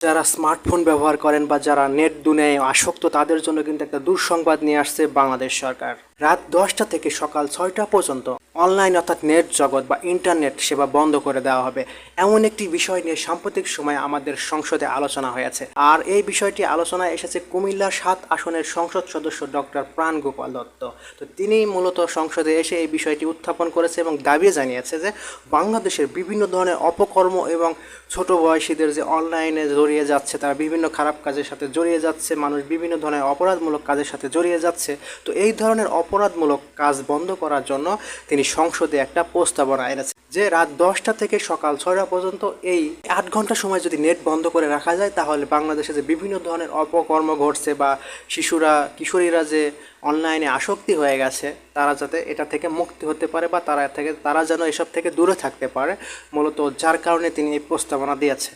যারা স্মার্টফোন ব্যবহার করেন বা যারা নেট দুনিয়ায় আসক্ত, তাদের জন্য কিন্তু একটা দুঃসংবাদ নিয়ে আসছে বাংলাদেশ সরকার। রাত দশটা থেকে সকাল ছয়টা পর্যন্ত অনলাইন অর্থাৎ নেট জগৎ বা ইন্টারনেট সেবা বন্ধ করে দেওয়া হবে। এমন একটি বিষয় নিয়ে সাম্প্রতিক সময়ে আমাদের সংসদে আলোচনা হয়েছে। আর এই বিষয়টি আলোচনায় এসেছে কুমিল্লা সাত আসনের সংসদ সদস্য ডক্টর প্রাণ গোপাল দত্ত। তো তিনি মূলত সংসদে এসে এই বিষয়টি উত্থাপন করেছে এবং দাবি জানিয়েছে যে, বাংলাদেশের বিভিন্ন ধরনের অপকর্ম এবং ছোট বয়সীদের যে অনলাইনে জড়িয়ে যাচ্ছে, তারা বিভিন্ন খারাপ কাজের সাথে জড়িয়ে যাচ্ছে, মানুষ বিভিন্ন ধরনের অপরাধমূলক কাজের সাথে জড়িয়ে যাচ্ছে। তো এই ধরনের অপরাধমূলক কাজ বন্ধ করার জন্য তিনি সংসদে একটা প্রস্তাবনা এনেছে যে রাত দশটা থেকে সকাল ছয়টা পর্যন্ত এই আট ঘণ্টা সময় যদি নেট বন্ধ করে রাখা যায়, তাহলে বাংলাদেশে যে বিভিন্ন ধরনের অপকর্ম ঘটছে বা শিশুরা, কিশোরীরা যে অনলাইনে আসক্তি হয়ে গেছে, তারা যাতে এটা থেকে মুক্তি হতে পারে বা তারা থেকে, তারা যেন এসব থেকে দূরে থাকতে পারে, মূলত যার কারণে তিনি এই প্রস্তাবনা দিয়েছে।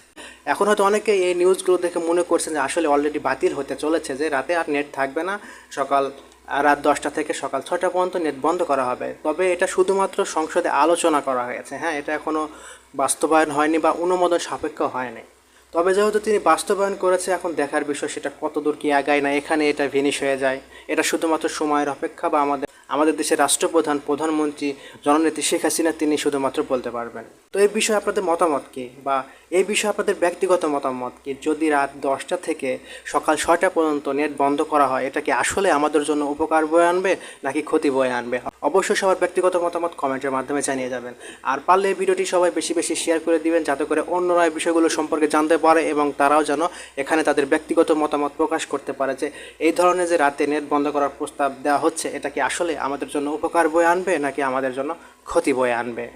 এখন হয়তো অনেকে এই নিউজগুলো দেখে মনে করছেন যে আসলে অলরেডি বাতিল হতে চলেছে যে রাতে আর নেট থাকবে না, সকাল রাত দশটা থেকে সকাল ছটা পর্যন্ত নেট বন্ধ করা হবে। তবে এটা শুধুমাত্র সংসদে আলোচনা করা হয়েছে। হ্যাঁ এটা এখনও বাস্তবায়ন হয়নি বা অনুমোদন সাপেক্ষ হয়নি। তবে যেহেতু তিনি বাস্তবায়ন করেছে, এখন দেখার বিষয় সেটা কতদূর কি আগায় না, এখানে এটা ভিনিশ হয়ে যায়। এটা শুধুমাত্র সময়ের অপেক্ষা বা আমাদের আমাদের দেশের রাষ্ট্রপ্রধান, প্রধানমন্ত্রী, জননেত্রী শেখ হাসিনা, তিনি শুধুমাত্র বলতে পারবেন। তো এই বিষয়ে আপনাদের মতামত কী? বা এই বিষয়ে আপনাদের ব্যক্তিগত মতামত কী? যদি রাত দশটা থেকে সকাল ছয়টা পর্যন্ত নেট বন্ধ করা হয়, এটা কি আসলে আমাদের জন্য উপকার বয়ে আনবে, নাকি ক্ষতি বয়ে আনবে? অবশ্যই সবার ব্যক্তিগত মতামত কমেন্টের মাধ্যমে জানিয়ে যাবেন। আর পারলে ভিডিওটি সবাই বেশি বেশি শেয়ার করে দিবেন, যাতে করে অন্যরা এই বিষয়গুলো সম্পর্কে জানতে পারে এবং তারাও যেন এখানে তাদের ব্যক্তিগত মতামত প্রকাশ করতে পারে যে, এই ধরনের যে রাতে নেট বন্ধ করার প্রস্তাব দেওয়া হচ্ছে, এটা কি আসলে আমাদের জন্য উপকার বয়ে আনবে, নাকি আমাদের জন্য ক্ষতি বয়ে আনবে?